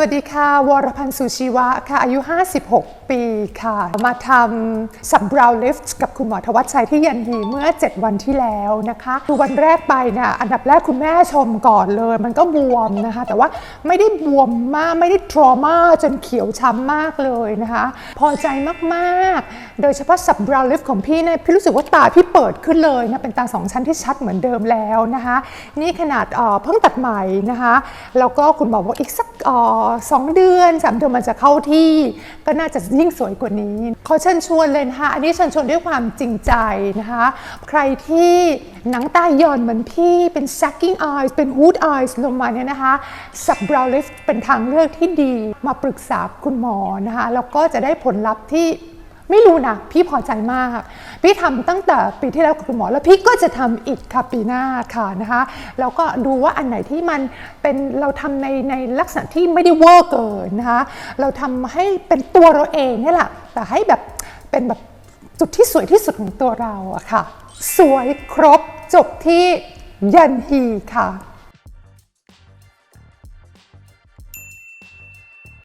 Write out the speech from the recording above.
วัสดีค่ะ วรพันธ์สุชีวะค่ะ อายุ 56 ปีค่ะ มาทำสับบราวลิฟต์กับคุณหมอทวัชชัยที่ยันฮีเมื่อ 7 วันที่แล้วนะคะคือวันแรกไปนี่ยอันดับแรกคุณแม่ชมก่อนเลย มันก็บวมนะคะ แต่ว่าไม่ได้บวมมากไม่ได้ทรมาจนเขียวช้ำมากเลยนะคะ พอใจมากๆ โดยเฉพาะสับบราวลิฟต์ของพี่เนี่ยพี่รู้สึกว่าตาพี่เปิดขึ้นเลยนะเป็นตาสองชั้นที่ชัดเหมือนเดิมแล้วนะคะ นี่ขนาดเพิ่งตัดใหม่นะคะแล้วก็คุณหมอบอกอีกสักสองเดือนสามเดือนมันจะเข้าที่ก็น่าจะยิ่งสวยกว่านี้ ขอเชิญชวนเลยนะคะ อันนี้เชิญชวนด้วยความจริงใจนะคะ ใครที่หนังตาหย่อนเหมือนพี่เป็น sagging eyes เป็น wood eyes ลงมาเนี่ยนะคะ sub brow lift เป็นทางเลือกที่ดีมาปรึกษาคุณหมอนะคะ แล้วก็จะได้ผลลัพธ์ที่ ไม่รู้นะ พี่พอใจมาก พี่ทำตั้งแต่ปีที่แล้วกับคุณหมอ แล้วพี่ก็จะทำอีกค่ะปีหน้าค่ะนะคะแล้วก็ดูว่าอันไหนที่มันเป็นเราทำในในลักษณะที่ไม่ได้เวอร์เกินนะคะเราทำให้เป็นตัวเราเองนี่แหละแต่ให้แบบเป็นแบบจุดที่สวยที่สุดของตัวเราอะค่ะ สวยครบจบที่ยันฮีค่ะ